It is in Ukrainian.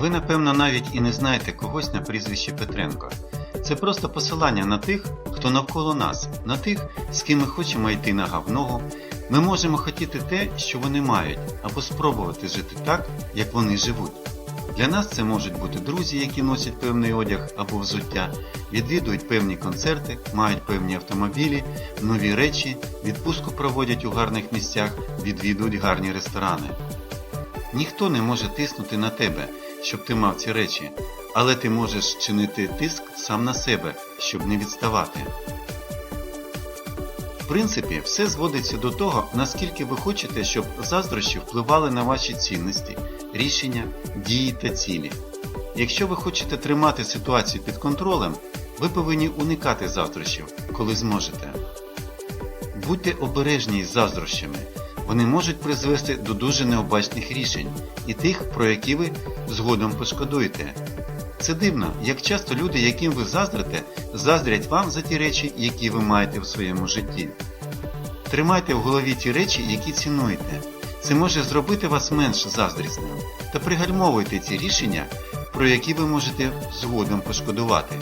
Ви, напевно, навіть і не знаєте когось на прізвище Петренко. Це просто посилання на тих, хто навколо нас, на тих, з ким ми хочемо йти нога в ногу. Ми можемо хотіти те, що вони мають, або спробувати жити так, як вони живуть. Для нас це можуть бути друзі, які носять певний одяг або взуття, відвідують певні концерти, мають певні автомобілі, нові речі, відпустку проводять у гарних місцях, відвідують гарні ресторани. Ніхто не може тиснути на тебе, щоб ти мав ці речі, але ти можеш чинити тиск сам на себе, щоб не відставати. В принципі, все зводиться до того, наскільки ви хочете, щоб заздрощі впливали на ваші цінності, рішення, дії та цілі. Якщо ви хочете тримати ситуацію під контролем, ви повинні уникати заздрощів, коли зможете. Будьте обережні із заздрощами. Вони можуть призвести до дуже необачних рішень і тих, про які ви згодом пошкодуєте. Це дивно, як часто люди, яким ви заздрите, заздрять вам за ті речі, які ви маєте в своєму житті. Тримайте в голові ті речі, які цінуєте. Це може зробити вас менш заздрісним. Та пригальмовуйте ці рішення, про які ви можете згодом пошкодувати.